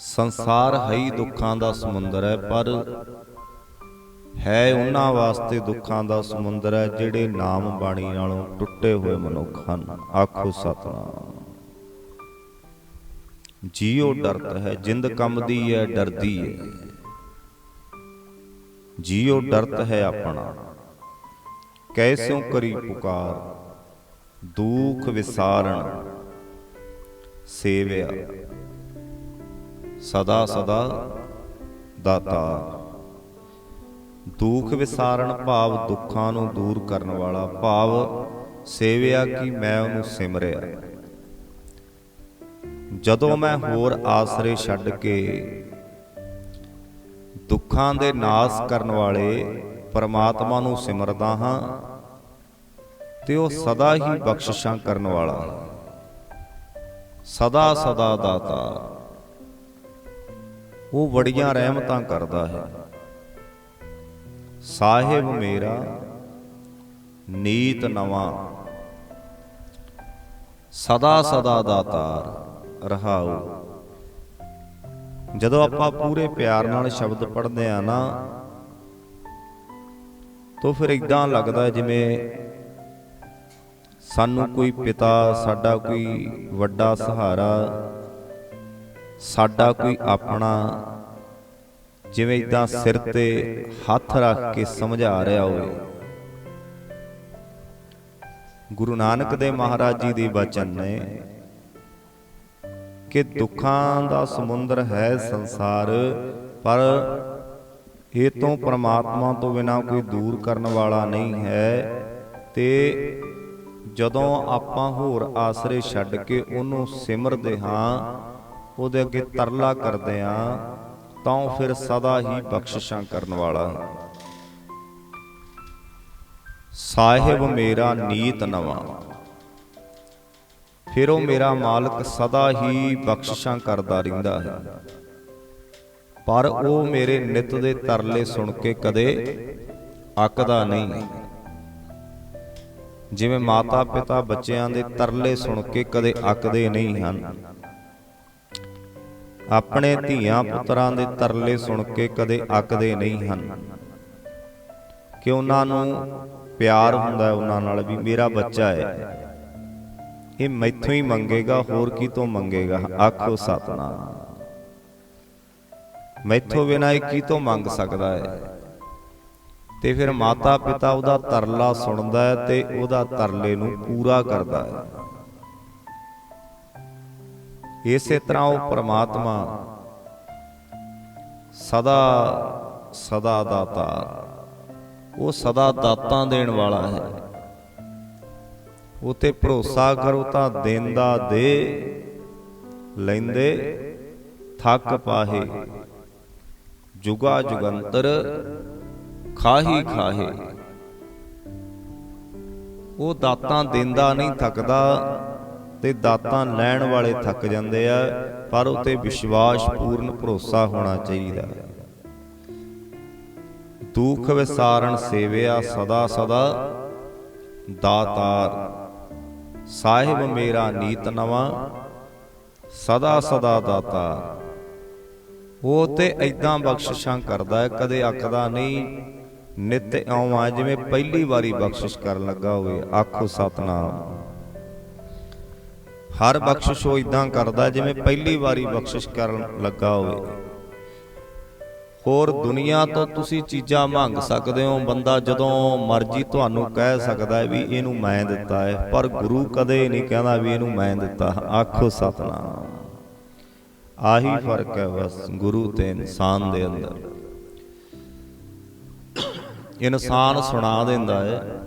ਸੰਸਾਰ ਹੈ ਦੁੱਖਾਂ ਦਾ ਸਮੁੰਦਰ ਹੈ, ਪਰ ਹੈ ਉਹਨਾਂ ਵਾਸਤੇ ਦੁੱਖਾਂ ਦਾ ਸਮੁੰਦਰ ਹੈ, ਜਿਹੜੇ ਨਾਮ ਬਾਣੀ ਨਾਲੋਂ ਟੁੱਟੇ ਹੋਏ ਮਨੁੱਖ ਹਨ। ਆਖੋ ਸਤਨਾਮ। ਜੀਉ ਡਰਤ ਹੈ, ਜਿੰਦ ਕੰਬਦੀ ਹੈ, ਡਰਦੀ ਹੈ। ਜੀਉ ਡਰਤ ਹੈ ਆਪਣਾ। ਕੈਸਿਉ ਕਰੀ ਪੁਕਾਰ, ਦੁਖ ਵਿਸਾਰਣ, ਸੇਵਿਆ। ਸਦਾ ਸਦਾ ਦਾਤਾ। ਦੁੱਖ ਵਿਸਾਰਣ ਭਾਵ ਦੁੱਖਾਂ ਨੂੰ ਦੂਰ ਕਰਨ ਵਾਲਾ ਭਾਵ ਸੇਵਿਆ ਕਿ ਮੈਂ ਉਹਨੂੰ ਸਿਮਰਿਆ। ਜਦੋਂ ਮੈਂ ਹੋਰ ਆਸਰੇ ਛੱਡ ਕੇ ਦੁੱਖਾਂ ਦੇ ਨਾਸ ਕਰਨ ਵਾਲੇ ਪਰਮਾਤਮਾ ਨੂੰ ਸਿਮਰਦਾ ਹਾਂ, ਤੇ ਉਹ ਸਦਾ ਹੀ ਬਖਸ਼ਿਸ਼ਾਂ ਕਰਨ ਵਾਲਾ। ਹੈ ਸਦਾ ਸਦਾ ਦਾਤਾ। ਉਹ ਬੜੀਆਂ ਰਹਿਮਤਾਂ ਕਰਦਾ ਹੈ। ਸਾਹਿਬ ਮੇਰਾ, ਨੀਤ ਨਵਾਂ। ਸਦਾ ਸਦਾ ਦਾਤਾਰ ਰਹਾਉ। ਜਦੋਂ ਆਪਾਂ ਪੂਰੇ ਪਿਆਰ ਨਾਲ ਸ਼ਬਦ ਪੜ੍ਹਦੇ ਆ ਨਾ, ਤਾਂ ਫਿਰ ਇਦਾਂ ਲੱਗਦਾ ਜਿਵੇਂ ਸਾਨੂੰ ਕੋਈ ਪਿਤਾ, ਸਾਡਾ ਕੋਈ ਵੱਡਾ ਸਹਾਰਾ ਸਾਡਾ ਕੋਈ ਆਪਣਾ ਜਿਵੇਂ ਇਦਾਂ ਸਿਰ ਤੇ ਹੱਥ ਰੱਖ ਕੇ ਸਮਝਾ ਰਿਹਾ ਹੋਵੇ। ਗੁਰੂ ਨਾਨਕ ਦੇ ਮਹਾਰਾਜ ਜੀ ਦੇ ਬਚਨ ਨੇ ਕਿ ਦੁੱਖਾਂ ਦਾ ਸਮੁੰਦਰ ਹੈ ਸੰਸਾਰ ਪਰ ਇਹ ਤੋਂ ਪ੍ਰਮਾਤਮਾ ਤੋਂ ਬਿਨਾ ਕੋਈ ਦੂਰ ਕਰਨ ਵਾਲਾ ਨਹੀਂ ਹੈ। ਤੇ ਜਦੋਂ ਆਪਾਂ ਹੋਰ ਆਸਰੇ ਛੱਡ ਕੇ ਉਹਨੂੰ ਸਿਮਰਦੇ ਹਾਂ ਉਹਦੇ ਅੱਗੇ ਤਰਲਾ ਕਰਦੇ ਹਾਂ ਤਾਂ ਉਹ ਫਿਰ ਸਦਾ ਹੀ ਬਖਸ਼ਿਸ਼ਾਂ ਕਰਨ ਵਾਲਾ। ਸਾਹਿਬ ਮੇਰਾ ਨੀਤ ਨਵਾਂ। ਫਿਰ ਉਹ ਮੇਰਾ ਮਾਲਕ ਸਦਾ ਹੀ ਬਖਸ਼ਿਸ਼ਾਂ ਕਰਦਾ ਰਹਿੰਦਾ ਹੈ। ਪਰ ਉਹ ਮੇਰੇ ਨਿਤ ਦੇ ਤਰਲੇ ਸੁਣ ਕੇ ਕਦੇ ਅੱਕਦਾ ਨਹੀਂ। ਜਿਵੇਂ ਮਾਤਾ ਪਿਤਾ ਬੱਚਿਆਂ ਦੇ ਤਰਲੇ ਸੁਣ ਕੇ ਕਦੇ ਅੱਕਦੇ ਨਹੀਂ ਹਨ। ਆਪਣੇ ਧੀਆਂ ਪੁੱਤਰਾਂ ਦੇ ਤਰਲੇ ਸੁਣ ਕੇ ਕਦੇ ਅੱਕਦੇ ਨਹੀਂ ਹਨ। ਕਿ ਉਹਨਾਂ ਨੂੰ ਪਿਆਰ ਹੁੰਦਾ ਉਹਨਾਂ ਨਾਲ ਵੀ ਮੇਰਾ ਬੱਚਾ ਹੈ। ਇਹ ਮੈਥੋਂ ਹੀ ਮੰਗੇਗਾ, ਹੋਰ ਕੀ ਤੋਂ ਮੰਗੇਗਾ? ਆਖੋ ਸਤਨਾਮ। ਮੈਥੋਂ ਬਿਨਾਂ ਇਹ ਕੀ ਤੋਂ ਮੰਗ ਸਕਦਾ ਹੈ? ਤੇ ਫਿਰ ਮਾਤਾ ਪਿਤਾ ਉਹਦਾ ਤਰਲਾ ਸੁਣਦਾ ਹੈ ਤੇ ਉਹਦਾ ਤਰਲੇ ਨੂੰ ਪੂਰਾ ਕਰਦਾ ਹੈ। ਇਸੇ ਤਰ੍ਹਾਂ ਉਹ ਪ੍ਰਮਾਤਮਾ ਸਦਾ ਸਦਾ ਦਾਤਾ ਉਹ ਸਦਾ ਦਾਤਾਂ ਦੇਣ ਵਾਲਾ ਹੈ। ਉਹ ਤੇ ਭਰੋਸਾ ਕਰੋ ਤਾਂ ਦਿੰਦਾ ਦੇ, ਲੈਂਦੇ ਥੱਕ ਪਾਹੇ, ਜੁਗਾ ਜੁਗੰਤਰ ਖਾਹੀ ਖਾਹੇ। ਉਹ ਦਾਤਾਂ ਦਿੰਦਾ ਨਹੀਂ, ਥੱਕਦਾ ਤੇ ਦਾਤਾਂ ਲੈਣ ਵਾਲੇ ਥੱਕ ਜਾਂਦੇ ਆ, ਪਰ ਉਹ ਵਿਸ਼ਵਾਸ, ਪੂਰਨ ਭਰੋਸਾ ਹੋਣਾ ਚਾਹੀਦਾ। ਦੁੱਖ ਵਿਸਾਰਣ ਸੇਵਿਆ ਸਦਾ ਸਦਾ, ਦਾਤਾਰ, ਸਾਹਿਬ ਮੇਰਾ ਨੀਤ ਨਵਾਂ, ਸਦਾ ਸਦਾ ਦਾਤਾ ਉਹ ਤੇ ਐਦਾਂ ਬਖਸ਼ਿਸ਼ਾਂ ਕਰਦਾ ਹੈ, ਕਦੇ ਅੱਕਦਾ ਨਹੀਂ, ਨਿਤ ਆ ਜਿਵੇਂ ਪਹਿਲੀ ਵਾਰੀ ਬਖਸ਼ਿਸ਼ ਕਰਨ ਲੱਗਾ ਹੋਵੇ, ਆਖੋ ਸਤਨਾਮ। ਹਰ ਬਖਸ਼ਿਸ਼ ਉਹ ਇਦਾਂ ਕਰਦਾ ਜਿਵੇਂ ਪਹਿਲੀ ਵਾਰੀ ਬਖਸ਼ਿਸ਼ ਕਰਨ ਲੱਗਾ ਹੋਵੇ। ਹੋਰ ਦੁਨੀਆ ਤੋਂ ਤੁਸੀਂ ਚੀਜ਼ਾਂ ਮੰਗ ਸਕਦੇ ਹੋ, ਬੰਦਾ ਜਦੋਂ ਮਰਜ਼ੀ ਤੁਹਾਨੂੰ ਕਹਿ ਸਕਦਾ ਵੀ ਇਹਨੂੰ ਮੈਂ ਦਿੱਤਾ ਹੈ, ਪਰ ਗੁਰੂ ਕਦੇ ਨਹੀਂ ਕਹਿੰਦਾ ਵੀ ਇਹਨੂੰ ਮੈਂ ਦਿੱਤਾ। ਆਖੋ ਸਤਨਾਮ। ਆਹੀ ਫ਼ਰਕ ਹੈ ਬਸ ਗੁਰੂ ਤੇ ਇਨਸਾਨ ਦੇ ਅੰਦਰ। ਇਨਸਾਨ ਸੁਣਾ ਦਿੰਦਾ ਹੈ,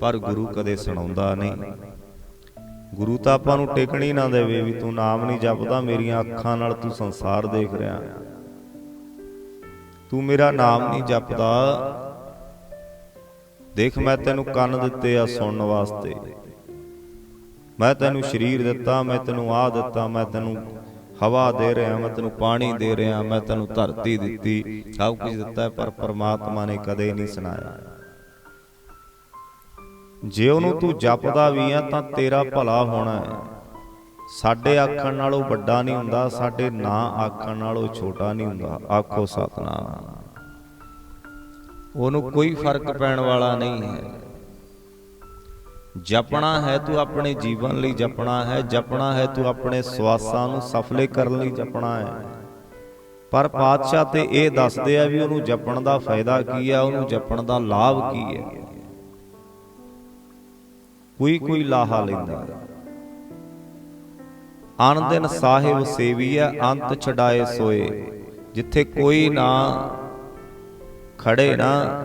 ਪਰ ਗੁਰੂ ਕਦੇ ਸੁਣਾਉਂਦਾ ਨਹੀਂ। ਗੁਰੂ ਤਾਂ ਆਪਾਂ ਨੂੰ ਟਿਕਣੀ ਨਾ ਦੇਵੇ ਵੀ ਤੂੰ ਨਾਮ ਨਹੀਂ ਜਪਦਾ, ਮੇਰੀਆਂ ਅੱਖਾਂ ਨਾਲ ਤੂੰ ਸੰਸਾਰ ਦੇਖ ਰਿਹਾ। ਤੂੰ ਮੇਰਾ ਨਾਮ ਨਹੀਂ ਜਪਦਾ। ਦੇਖ, ਮੈਂ ਤੈਨੂੰ ਕੰਨ ਦਿੱਤੇ ਆ ਸੁਣਨ ਵਾਸਤੇ। ਮੈਂ ਤੈਨੂੰ ਸਰੀਰ ਦਿੱਤਾ, ਮੈਂ ਤੈਨੂੰ ਆਹ ਦਿੱਤਾ, ਮੈਂ ਤੈਨੂੰ ਹਵਾ ਦੇ ਰਿਹਾ, ਮੈਂ ਤੈਨੂੰ ਪਾਣੀ ਦੇ ਰਿਹਾ, ਮੈਂ ਤੈਨੂੰ ਧਰਤੀ ਦਿੱਤੀ। ਸਭ ਕੁਝ ਦਿੱਤਾ, ਪਰ ਪਰਮਾਤਮਾ ਨੇ ਕਦੇ ਨਹੀਂ ਸੁਣਾਇਆ। ਜੇ ਉਹਨੂੰ ਤੂੰ ਜਪਦਾ ਵੀ ਆ ਤਾਂ ਤੇਰਾ ਭਲਾ ਹੋਣਾ ਹੈ। ਸਾਡੇ ਆਖਣ ਨਾਲੋਂ ਵੱਡਾ ਨਹੀਂ ਹੁੰਦਾ, ਸਾਡੇ ਨਾ ਆਖਣ ਨਾਲੋਂ ਛੋਟਾ ਨਹੀਂ ਹੁੰਦਾ। ਆਖੋ ਸਤਨਾਮ। ਉਹਨੂੰ ਕੋਈ ਫ਼ਰਕ ਪੈਣ ਵਾਲਾ ਨਹੀਂ ਹੈ। ਜਪਣਾ ਹੈ ਤੂੰ ਆਪਣੇ ਜੀਵਨ ਲਈ ਜਪਣਾ ਹੈ ਜਪਣਾ ਹੈ ਤੂੰ ਆਪਣੇ ਸਵਾਸਾਂ ਨੂੰ ਸਫਲੇ ਕਰਨ ਲਈ ਜਪਣਾ ਹੈ। ਪਰ ਪਾਤਸ਼ਾਹ ਤੇ ਇਹ ਦੱਸਦੇ ਆ ਵੀ ਉਹਨੂੰ ਜਪਣ ਦਾ ਫਾਇਦਾ ਕੀ ਆ, ਉਹਨੂੰ ਜਪਣ ਦਾ ਲਾਭ ਕੀ ਹੈ? ਕੋਈ ਕੋਈ ਲਾਹਾ ਲੈਂਦਾ। ਹੈ ਸਾਹਿਬ ਸੇਵੀਐ, ਅੰਤ ਛਡਾਏ ਸੋਏ। ਜਿੱਥੇ ਕੋਈ ਨਾ ਖੜੇ ਨਾ,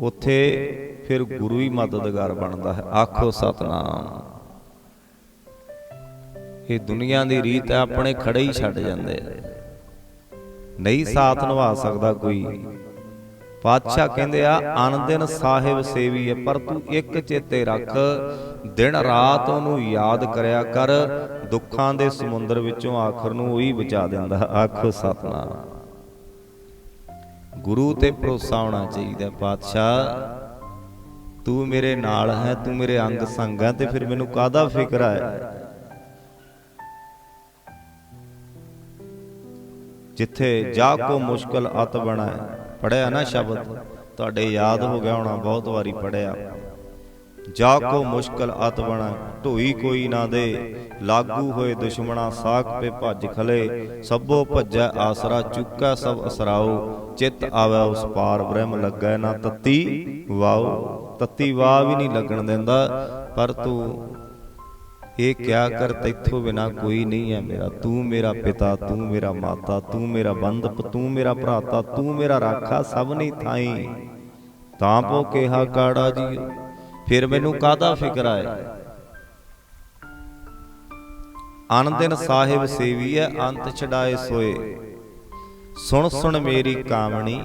ਉੱਥੇ ਫਿਰ ਗੁਰੂ ਹੀ ਮਦਦਗਾਰ ਬਣਦਾ ਹੈ। ਆਖੋ ਸਤਨਾਮ। ਇਹ ਦੁਨੀਆ ਦੀ ਰੀਤ ਹੈ, ਆਪਣੇ ਖੜੇ ਹੀ ਛੱਡ ਜਾਂਦੇ। ਆ ਨਹੀਂ ਸਾਥ ਨਿਭਾ ਸਕਦਾ ਕੋਈ। ਪਾਤਸ਼ਾਹ ਕਹਿੰਦੇ ਆ ਅਨ ਦਿਨ ਸਾਹਿਬ ਸੇਵੀ ਹੈ ਪਰ ਤੂੰ ਇੱਕ ਚੇਤੇ ਰੱਖ ਦਿਨ ਰਾਤ ਉਹਨੂੰ ਯਾਦ ਕਰਿਆ ਕਰ ਦੁੱਖਾਂ ਦੇ ਸਮੁੰਦਰ ਵਿੱਚੋਂ ਆਖਰ ਨੂੰ ਉਹੀ ਬਚਾ ਦਿੰਦਾ ਆਖੋ ਸਤਨਾਮ। ਗੁਰੂ ਤੇ ਭਰੋਸਾ ਹੋਣਾ ਚਾਹੀਦਾ ਪਾਤਸ਼ਾਹ। ਤੂੰ ਮੇਰੇ ਨਾਲ ਹੈ ਤੂੰ ਮੇਰੇ ਅੰਗ ਸੰਗ ਹੈ ਤੇ ਫਿਰ ਮੈਨੂੰ ਕਾਹਦਾ ਫਿਕਰ ਹੈ? ਜਿੱਥੇ ਜਾ ਕੋ ਮੁਸ਼ਕਲ ਅਤ ਬਣਾ ਪੜਿਆ ਨਾ ਸ਼ਬਦ? ਤੁਹਾਡੇ ਯਾਦ ਹੋ ਗਿਆ ਹੋਣਾ, ਬਹੁਤ ਵਾਰੀ ਪੜਿਆ। ਜਾ ਕੋ ਮੁਸ਼ਕਲ ਅਤ ਬਣਾ, ਢੋਈ ਕੋਈ ਨਾ ਦੇ। ਲਾਗੂ ਹੋਏ ਦੁਸ਼ਮਣਾ ਸਾਖ ਪੇ ਭੱਜ ਖਲੇ। ਸਭੋ ਭੱਜੈ ਆਸਰਾ, ਚੁੱਕਾ ਸਭ ਅਸਰਾਓ। ਚਿੱਤ ਆਵੇ ਉਸ ਪਾਰ, ਬ੍ਰਹਮ ਲੱਗੈ ਨਾ ਤਤੀ ਵਾਓ। ਤਤੀ ਵਾਹ ਵੀ ਨਹੀਂ ਲੱਗਣ ਦਿੰਦਾ, ਪਰ ਤੂੰ ਇਹ ਕਿਆ ਕਰ, ਤੈਥੋਂ ਬਿਨਾ ਕੋਈ ਨਹੀਂ ਹੈ ਮੇਰਾ। ਤੂੰ ਮੇਰਾ ਪਿਤਾ, ਤੂੰ ਮੇਰਾ ਮਾਤਾ, ਤੂੰ ਮੇਰਾ ਬੰਧਪ, ਤੂੰ ਮੇਰਾ ਭਰਾਤਾ, ਤੂੰ ਮੇਰਾ ਰਾਖਾ ਸਭ ਨਹੀਂ ਥਾਈ। ਤਾਂ ਪੋ ਕਿਹਾ, ਕਾੜਾ ਜੀ ਫਿਰ ਮੈਨੂੰ ਕਾਹਦਾ ਫਿਕਰ ਆਏ? ਅਨ ਦਿਨ ਸਾਹਿਬ ਸੇਵੀਐ, ਅੰਤ ਛਡਾਏ ਸੋਏ। ਸੁਣ ਸੁਣ ਮੇਰੀ ਕਾਮਣੀ,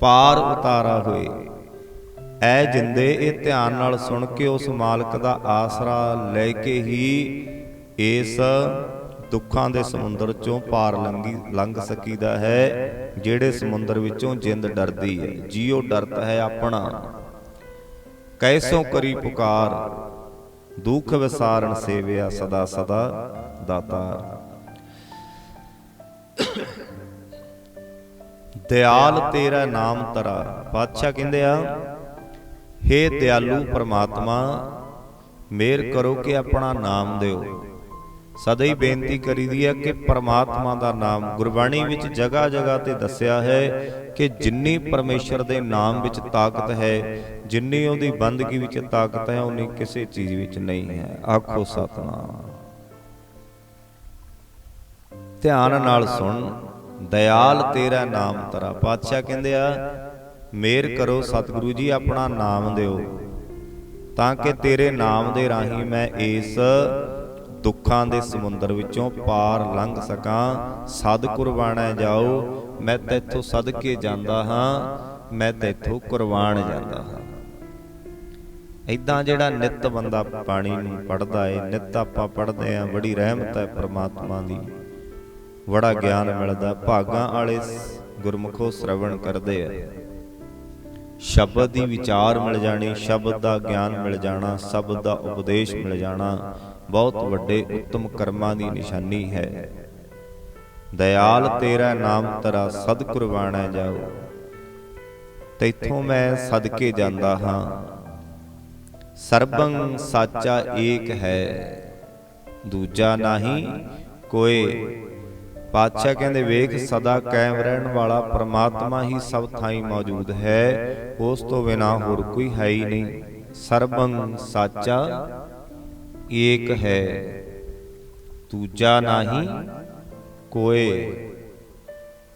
ਪਾਰ ਉਤਾਰਾ ਹੋਏ। ਐ ਜਿੰਦੇ ਇਹ ਧਿਆਨ ਨਾਲ ਸੁਣ ਕੇ ਉਸ ਮਾਲਕ ਦਾ ਆਸਰਾ ਲੈ ਕੇ ਹੀ ਇਸ ਦੁੱਖਾਂ ਦੇ ਸਮੁੰਦਰ ਚੋਂ ਪਾਰ ਲੰਗੀ, ਲੰਘ ਸਕੀਦਾ ਹੈ, ਜਿਹੜੇ ਸਮੁੰਦਰ ਵਿੱਚੋਂ ਜਿੰਦ ਡਰਦੀ ਹੈ। ਜੀਉ ਡਰਤ ਹੈ ਆਪਣਾ। ਕੈਸੋਂ ਕਰੀ ਪੁਕਾਰ, ਦੁੱਖ ਵਿਸਾਰਨ ਸੇਵਿਆ ਸਦਾ ਸਦਾ ਦਾਤਾਰ ਦਿਆਲ ਤੇਰਾ ਨਾਮ ਤਰਾ ਬਾਦਸ਼ਾਹ ਕਹਿੰਦੇ ਆ ਹੇ ਦਿਆਲੂ ਪ੍ਰਮਾਤਮਾ, ਮੇਰ ਕਰੋ ਕਿ ਆਪਣਾ ਨਾਮ ਦਿਓ। ਸਦਾ ਹੀ ਬੇਨਤੀ ਕਰੀਦੀ ਹੈ ਕਿ ਪ੍ਰਮਾਤਮਾ ਦਾ ਨਾਮ ਗੁਰਬਾਣੀ ਵਿੱਚ ਜਗ੍ਹਾ ਜਗ੍ਹਾ ਤੇ ਦੱਸਿਆ ਹੈ ਕਿ ਜਿੰਨੀ ਪਰਮੇਸ਼ਰ ਦੇ ਨਾਮ ਵਿੱਚ ਤਾਕਤ ਹੈ, ਜਿੰਨੀ ਉਹਦੀ ਬੰਦਗੀ ਵਿੱਚ ਤਾਕਤ ਹੈ, ਉਨੀ ਕਿਸੇ ਚੀਜ਼ ਵਿੱਚ ਨਹੀਂ ਹੈ। ਆਖੋ ਸਤਨਾਮ। ਧਿਆਨ ਨਾਲ ਸੁਣ, ਦਇਆਲ ਤੇਰਾ ਨਾਮ ਤਰਾ। ਪਾਤਸ਼ਾਹ ਕਹਿੰਦੇ ਆ ਮੇਰ ਕਰੋ ਸਤਿਗੁਰੂ ਜੀ, ਆਪਣਾ ਨਾਮ ਦਿਓ। ਤਾਂ ਕਿ ਤੇਰੇ ਨਾਮ ਦੇ ਰਾਹੀਂ ਮੈਂ ਇਸ ਦੁੱਖਾਂ ਦੇ ਸਮੁੰਦਰ ਵਿੱਚੋਂ ਪਾਰ ਲੰਘ ਸਕਾਂ। ਸਦ ਕੁਰਬਾਨਾ ਜਾਓ, ਮੈਂ ਤੇਥੋਂ ਸਦਕੇ ਜਾਂਦਾ ਹਾਂ, ਮੈਂ ਤੇਥੋਂ ਕੁਰਬਾਨ ਜਾਂਦਾ ਹਾਂ। ਇਦਾਂ ਜਿਹੜਾ ਨਿਤ ਬੰਦਾ ਪਾਣੀ ਨੂੰ ਪੜਦਾ ਏ, ਨਿਤ ਆਪਾਂ ਪੜਦੇ ਆ, ਬੜੀ ਰਹਿਮਤ ਹੈ ਪ੍ਰਮਾਤਮਾ ਦੀ। ਬੜਾ ਗਿਆਨ ਮਿਲਦਾ, ਭਾਗਾਂ ਵਾਲੇ ਗੁਰਮੁਖੋ ਸ਼ਰਵਣ ਕਰਦੇ ਆ। ਸ਼ਬਦ ਦੀ ਵਿਚਾਰ ਮਿਲ ਜਾਣੀ, ਸ਼ਬਦ ਦਾ ਗਿਆਨ ਮਿਲ ਜਾਣਾ ਸ਼ਬਦ ਦਾ ਉਪਦੇਸ਼ ਮਿਲ ਜਾਣਾ, ਬਹੁਤ ਵੱਡੇ ਉੱਤਮ ਕਰਮਾਂ ਦੀ ਨਿਸ਼ਾਨੀ ਹੈ। ਦਇਆਲ ਤੇਰਾ ਨਾਮ ਤਰਾ ਸਦ ਕੁਰਬਾਨਾ ਜਾਓ ਤੈਥੋਂ ਮੈਂ ਸਦਕੇ ਜਾਂਦਾ ਹਾਂ। ਸਰਬੰ ਸਾਚਾ ਏਕ ਹੈ, ਦੂਜਾ ਨਹੀਂ ਕੋਈ ਪਾਤਸ਼ਾਹ ਕਹਿੰਦੇ, ਵੇਖ, ਸਦਾ ਕਾਇਮ ਰਹਿਣ ਵਾਲਾ ਪ੍ਰਮਾਤਮਾ ਹੀ ਸਭ ਥਾਈ ਮੌਜੂਦ ਹੈ। ਉਸ ਤੋਂ ਬਿਨਾ ਹੋਰ ਕੋਈ ਹੈ ਹੀ ਨਹੀਂ। ਸਰਬੰ ਸਾਚਾ ਏਕ ਹੈ। ਦੂਜਾ ਨਹੀਂ ਕੋਏ।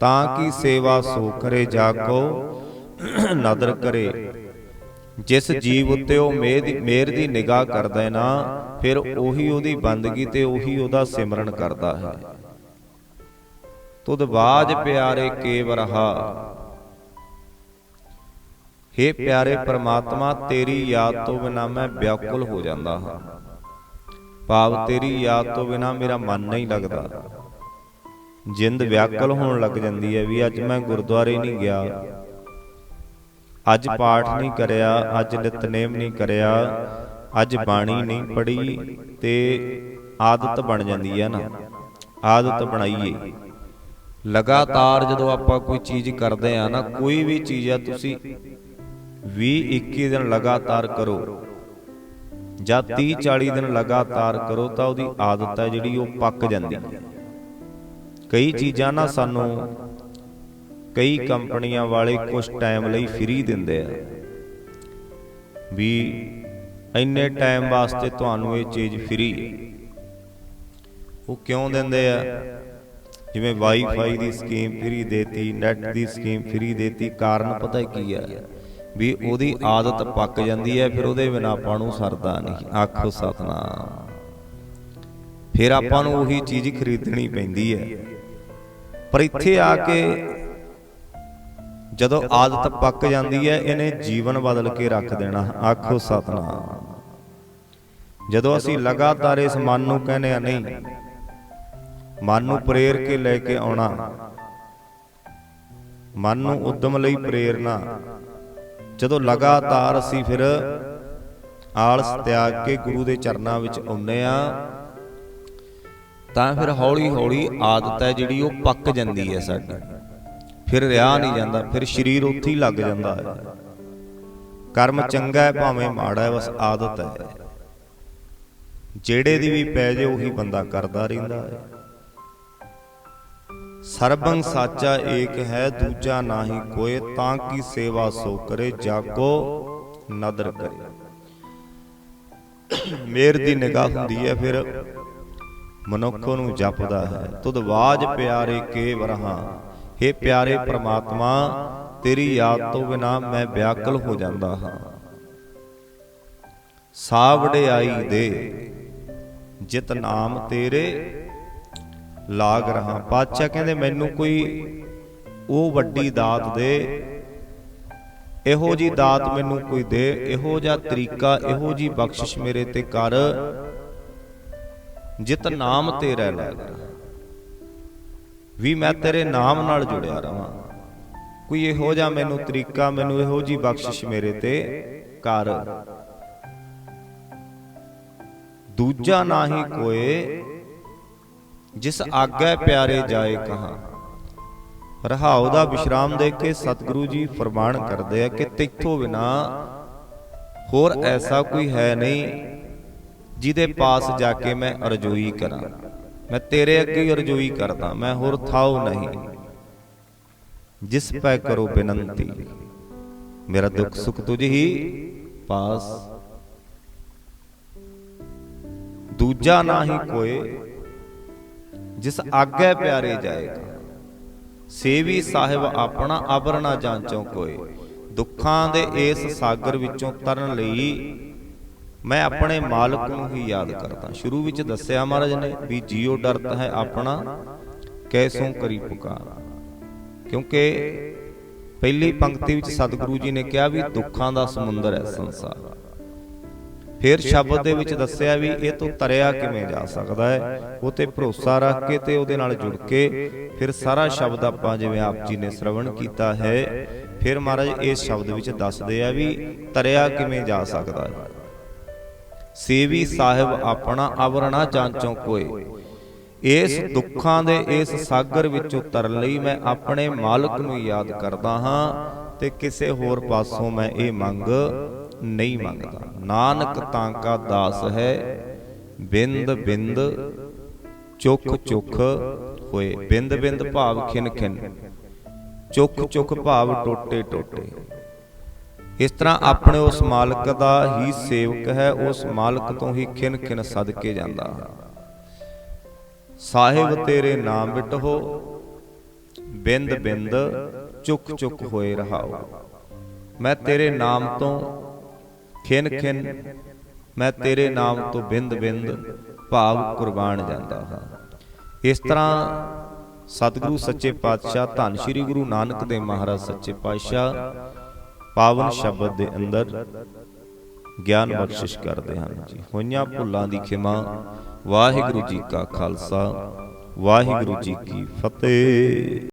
ਤਾਂ ਕੀ ਸੇਵਾ ਸੋ ਕਰੇ ਜਾਕੋ, ਨਦਰ ਕਰੇ। ਜਿਸ ਜੀਵ ਉੱਤੇ ਉਹ ਮੇਰ ਦੀ ਨਿਗਾਹ ਕਰਦਾ ਹੈ ਨਾ, ਫਿਰ ਉਹੀ ਉਹਦੀ ਬੰਦਗੀ ਤੇ ਉਹੀ ਉਹਦਾ ਸਿਮਰਨ ਕਰਦਾ ਹੈ। ਤੁਧ ਬਾਜ ਪਿਆਰੇ ਕੇਵ ਰਹਾ हे ਪਿਆਰੇ ਪ੍ਰਮਾਤਮਾ, ਤੇਰੀ ਯਾਦ ਤੋਂ ਬਿਨਾ ਮੈਂ ਵਿਆਕੁਲ ਹੋ ਜਾਂਦਾ ਹਾਂ। ਭਾਵ ਤੇਰੀ ਯਾਦ ਤੋਂ ਬਿਨਾ ਮੇਰਾ ਮਨ ਨਹੀਂ ਲੱਗਦਾ। ਜਿੰਦ ਵਿਆਕੁਲ ਹੋਣ ਲੱਗ ਜਾਂਦੀ ਹੈ ਵੀ ਅੱਜ ਮੈਂ ਗੁਰਦੁਆਰੇ ਨਹੀਂ ਗਿਆ। ਅੱਜ ਪਾਠ ਨਹੀਂ ਕਰਿਆ, ਅੱਜ ਨਿਤਨੇਮ ਨਹੀਂ ਕਰਿਆ, ਅੱਜ ਬਾਣੀ ਨਹੀਂ ਪੜ੍ਹੀ ਤੇ ਆਦਤ ਬਣ ਜਾਂਦੀ ਹੈ ਨਾ। ਆਦਤ ਬਣਾਈਏ। ਲਗਾਤਾਰ ਜਦੋਂ ਆਪਾਂ ਕੋਈ ਚੀਜ਼ ਕਰਦੇ ਆ ਨਾ, ਕੋਈ ਵੀ ਚੀਜ਼ ਆ, ਤੁਸੀਂ 20 21 ਦਿਨ ਲਗਾਤਾਰ ਕਰੋ। ਜਾਂ 30 40 ਦਿਨ ਲਗਾਤਾਰ ਕਰੋ ਤਾਂ ਉਹਦੀ ਆਦਤ ਹੈ ਜਿਹੜੀ ਉਹ ਪੱਕ ਜਾਂਦੀ। ਹੈ ਕਈ ਚੀਜ਼ਾਂ ਨਾ ਸਾਨੂੰ ਕਈ ਕੰਪਨੀਆਂ ਵਾਲੇ ਕੁਝ ਟਾਈਮ ਲਈ ਫ੍ਰੀ ਦਿੰਦੇ ਆ। ਵੀ ਇੰਨੇ ਟਾਈਮ ਵਾਸਤੇ ਤੁਹਾਨੂੰ ਇਹ ਚੀਜ਼ ਫ੍ਰੀ ਹੈ ਉਹ ਕਿਉਂ ਦਿੰਦੇ ਆ? ਜਿਵੇਂ ਵਾਈਫਾਈ ਦੀ ਸਕੀਮ ਫ੍ਰੀ ਦੇਤੀ, ਨੈਟ ਦੀ ਸਕੀਮ ਫ੍ਰੀ ਦੇਤੀ, ਕਾਰਨ ਪਤਾ ਕੀ ਹੈ ਵੀ ਉਹਦੀ ਆਦਤ ਪੱਕ ਜਾਂਦੀ ਹੈ, ਫਿਰ ਉਹਦੇ ਬਿਨਾ ਆਪਾਂ ਨੂੰ ਸਰਦਾ ਨਹੀਂ। ਆਖੋ ਸਤਨਾਮ। ਫਿਰ ਆਪਾਂ ਨੂੰ ਉਹੀ ਚੀਜ਼ ਖਰੀਦਣੀ ਪੈਂਦੀ ਹੈ। ਪਰ ਇੱਥੇ ਆ ਕੇ ਜਦੋਂ ਆਦਤ ਪੱਕ ਜਾਂਦੀ ਹੈ, ਇਹਨੇ ਜੀਵਨ ਬਦਲ ਕੇ ਰੱਖ ਦੇਣਾ। ਆਖੋ ਸਤਨਾਮ। ਜਦੋਂ ਅਸੀਂ ਲਗਾਤਾਰ ਇਸ ਮਨ ਨੂੰ ਕਹਿੰਦੇ ਆ ਨਹੀਂ ਮਨ ਨੂੰ ਪ੍ਰੇਰ ਕੇ ਲੈ ਕੇ ਆਉਣਾ। ਮਨ ਨੂੰ ਉਦਮ ਲਈ ਪ੍ਰੇਰਨਾ ਜਦੋਂ ਲਗਾਤਾਰ ਅਸੀਂ ਫਿਰ ਆਲਸ ਤਿਆਗ ਕੇ ਗੁਰੂ ਦੇ ਚਰਨਾਂ ਵਿੱਚ ਆਉਂਦੇ ਆ ਤਾਂ ਫਿਰ ਹੌਲੀ ਹੌਲੀ ਆਦਤ ਹੈ ਜਿਹੜੀ ਉਹ ਪੱਕ ਜਾਂਦੀ ਹੈ ਸਾਡੀ। ਫਿਰ ਰਿਆ ਨਹੀਂ ਜਾਂਦਾ ਫਿਰ ਸਰੀਰ ਉੱਥੇ ਹੀ ਲੱਗ ਜਾਂਦਾ ਹੈ ਕਰਮ ਚੰਗਾ ਹੈ ਭਾਵੇਂ ਮਾੜਾ ਹੈ ਬਸ ਆਦਤ ਹੈ। ਜਿਹੜੇ ਦੀ ਵੀ ਪੈ ਜੇ ਉਹੀ ਬੰਦਾ ਕਰਦਾ ਰਹਿੰਦਾ ਹੈ। ਸਰਬੰ ਸਾਚਾ ਏਕ ਹੈ, ਦੂਜਾ ਨਾਹੀ ਕੋਏ, ਤਾਂ ਕੀ ਸੇਵਾ ਸੋ ਕਰੇ, ਜਾਗੋ ਨਦਰ ਕਰੇ। ਮੇਰ ਦੀ ਨਿਗਾਹ ਹੁੰਦੀ ਹੈ, ਫਿਰ ਮਨੁੱਖ ਨੂੰ ਜਪਦਾ ਹੈ। ਤੁਧ ਬਾਜ ਪਿਆਰੇ ਕੇ ਵਰਹਾ हे ਪਿਆਰੇ ਪ੍ਰਮਾਤਮਾ, ਤੇਰੀ ਯਾਦ ਤੋਂ ਬਿਨਾ ਮੈਂ ਵਿਆਕਲ ਹੋ ਜਾਂਦਾ ਹਾਂ। ਸਾ ਵਡਿਆਈ ਦੇ, ਜਿਤ ਨਾਮ ਤੇਰੇ ਲਾਗ ਰਹਾ। ਪਾਤਸ਼ਾਹ ਕਹਿੰਦੇ, ਮੈਨੂੰ ਕੋਈ ਉਹ ਵੱਡੀ ਦਾਤ ਦੇ। ਇਹੋ ਜੀ ਦਾਤ ਮੈਨੂੰ ਕੋਈ ਦੇ। ਇਹੋ ਜਿਹਾ ਤਰੀਕਾ, ਇਹੋ ਜੀ ਬਖਸ਼ਿਸ਼ ਮੇਰੇ ਤੇ ਕਰ। ਜਿਤ ਨਾਮ ਤੇਰਾ ਲਾਗ ਵੀ ਮੈਂ ਤੇਰੇ ਨਾਮ ਨਾਲ ਜੁੜਿਆ ਰਵਾਂ। ਕੋਈ ਇਹੋ ਜਿਹਾ ਮੈਨੂੰ ਤਰੀਕਾ, ਮੈਨੂੰ ਇਹੋ ਜੀ ਬਖਸ਼ਿਸ਼ ਮੇਰੇ ਤੇ ਕਰ। ਦੂਜਾ ਨਾਹੀ ਕੋਏ ਜਿਸ ਆਗੇ ਪਿਆਰੇ ਜਾਏ ਕਹਾ। ਰਹਾਉ ਦਾ ਵਿਸ਼ਰਾਮ ਦੇ ਕੇ ਸਤਿਗੁਰੂ ਜੀ ਫਰਮਾਨ ਕਰਦੇ ਆ ਕਿ ਤੇਥੋਂ ਬਿਨਾ ਹੋਰ ਐਸਾ ਕੋਈ ਹੈ ਨਹੀਂ ਜਿਹਦੇ ਪਾਸ ਜਾ ਕੇ ਮੈਂ ਅਰਜ਼ੋਈ ਕਰਾਂ। ਮੈਂ ਤੇਰੇ ਅੱਗੇ ਹੀ ਅਰਜ਼ੋਈ ਕਰਦਾ ਮੈਂ ਹੋਰ ਥਾਉ ਨਹੀਂ। ਜਿਸ ਪੈ ਕਰੋ ਬੇਨੰਤੀ। ਮੇਰਾ ਦੁੱਖ ਸੁਖ ਤੁਝ ਹੀ ਪਾਸ। ਦੂਜਾ ਨਾਹੀ ਕੋਏ। ਜਿਸ ਆਗੇ ਪਿਆਰੇ ਜਾਏਗਾ। ਸੇਵੀ ਸਾਹਿਬ ਆਪਣਾ ਨਾ ਜਾਂਚੋ ਕੋਏ ਦੁੱਖਾਂ ਦੇ ਇਸ ਸਾਗਰ ਵਿੱਚੋਂ ਤਰਨ ਲਈ ਮੈਂ ਆਪਣੇ ਮਾਲਕ ਨੂੰ ਹੀ ਯਾਦ ਕਰਦਾ। ਸ਼ੁਰੂ ਵਿੱਚ ਦੱਸਿਆ ਮਹਾਰਾਜ ਨੇ ਵੀ ਜੀਉ ਡਰਤ ਹੈ ਆਪਣਾ ਕੈਸੋਂ ਕਰੀ ਪੁਕਾਰ। ਕਿਉਂਕਿ ਪਹਿਲੀ ਪੰਕਤੀ ਵਿੱਚ ਸਤਿਗੁਰੂ ਜੀ ਨੇ ਕਿਹਾ ਵੀ ਦੁੱਖਾਂ ਦਾ ਸਮੁੰਦਰ ਹੈ ਸੰਸਾਰ। ਫਿਰ ਸ਼ਬਦ ਦੇ ਵਿੱਚ ਦੱਸਿਆ ਵੀ ਇਹ ਤੋਂ ਤਰਿਆ ਕਿਵੇਂ ਜਾ ਸਕਦਾ ਹੈ? ਉਹ ਤੇ ਭਰੋਸਾ ਰੱਖ ਕੇ ਤੇ ਉਹਦੇ ਨਾਲ ਜੁੜ ਕੇ ਫਿਰ ਸਾਰਾ ਸ਼ਬਦ ਆਪਾਂ ਜਿਵੇਂ ਆਪ ਜੀ ਨੇ ਸ਼ਰਵਣ ਕੀਤਾ ਹੈ ਫਿਰ ਮਹਾਰਾਜ ਇਸ ਸ਼ਬਦ ਵਿੱਚ ਦੱਸਦੇ ਆ ਵੀ ਤਰਿਆ ਕਿਵੇਂ ਜਾ ਸਕਦਾ ਹੈ। ਸੇਵੀ ਸਾਹਿਬ ਆਪਣਾ ਅਵਰਣਾ ਜਾਂਚੋਂ ਕੋਏ। ਇਸ ਦੁੱਖਾਂ ਦੇ ਇਸ ਸਾਗਰ ਵਿੱਚ ਉਤਰਨ ਲਈ ਮੈਂ ਆਪਣੇ ਮਾਲਕ ਨੂੰ ਯਾਦ ਕਰਦਾ ਹਾਂ ਤੇ ਕਿਸੇ ਹੋਰ ਪਾਸੋਂ ਮੈਂ ਇਹ ਮੰਗ ਨਹੀਂ ਮੰਗਦਾ। ਨਾਨਕ ਤਾਂ ਕਾ ਦਾਸ ਹੈ, ਬਿੰਦ ਬਿੰਦ, ਚੁੱਕ ਚੁੱਕ ਹੋਏ। ਬਿੰਦ ਬਿੰਦ ਭਾਵ ਖਿਨ ਖਿਨ, ਚੁੱਕ ਚੁੱਕ ਭਾਵ ਟੋਟੇ ਟੋਟੇ। ਇਸ ਤਰ੍ਹਾਂ ਆਪਣੇ ਉਸ ਮਾਲਕ ਦਾ ਹੀ ਸੇਵਕ ਹੈ, ਉਸ ਮਾਲਕ ਤੋਂ ਹੀ ਖਿਨ ਖਿਨ ਸਦਕੇ ਜਾਂਦਾ। ਸਾਹਿਬ ਤੇਰੇ ਨਾਮ ਵਿਟਹੋ ਬਿੰਦ ਬਿੰਦ, ਚੁੱਕ ਚੁੱਕ ਹੋਏ ਰਹਾਓ। ਮੈਂ ਤੇਰੇ ਨਾਮ ਤੋਂ ਖਿਨ ਖਿਨ, ਮੈਂ ਤੇਰੇ ਨਾਮ ਤੋਂ ਬਿੰਦ ਬਿੰਦ ਭਾਵ ਕੁਰਬਾਨ ਜਾਂਦਾ ਹਾਂ। ਇਸ ਤਰ੍ਹਾਂ ਸਤਿਗੁਰੂ ਸੱਚੇ ਪਾਤਸ਼ਾਹ, ਧੰਨ ਸ੍ਰੀ ਗੁਰੂ ਨਾਨਕ ਦੇਵ ਮਹਾਰਾਜ ਸੱਚੇ ਪਾਤਸ਼ਾਹ ਪਾਵਨ ਸ਼ਬਦ ਦੇ ਅੰਦਰ ਗਿਆਨ ਬਖਸ਼ਿਸ਼ ਕਰਦੇ ਹਨ ਜੀ। ਹੋਈਆਂ ਭੁੱਲਾਂ ਦੀ ਖਿਮਾ, ਵਾਹਿਗੁਰੂ ਜੀ ਕਾ ਖਾਲਸਾ, ਵਾਹਿਗੁਰੂ ਜੀ ਕੀ ਫਤਿਹ।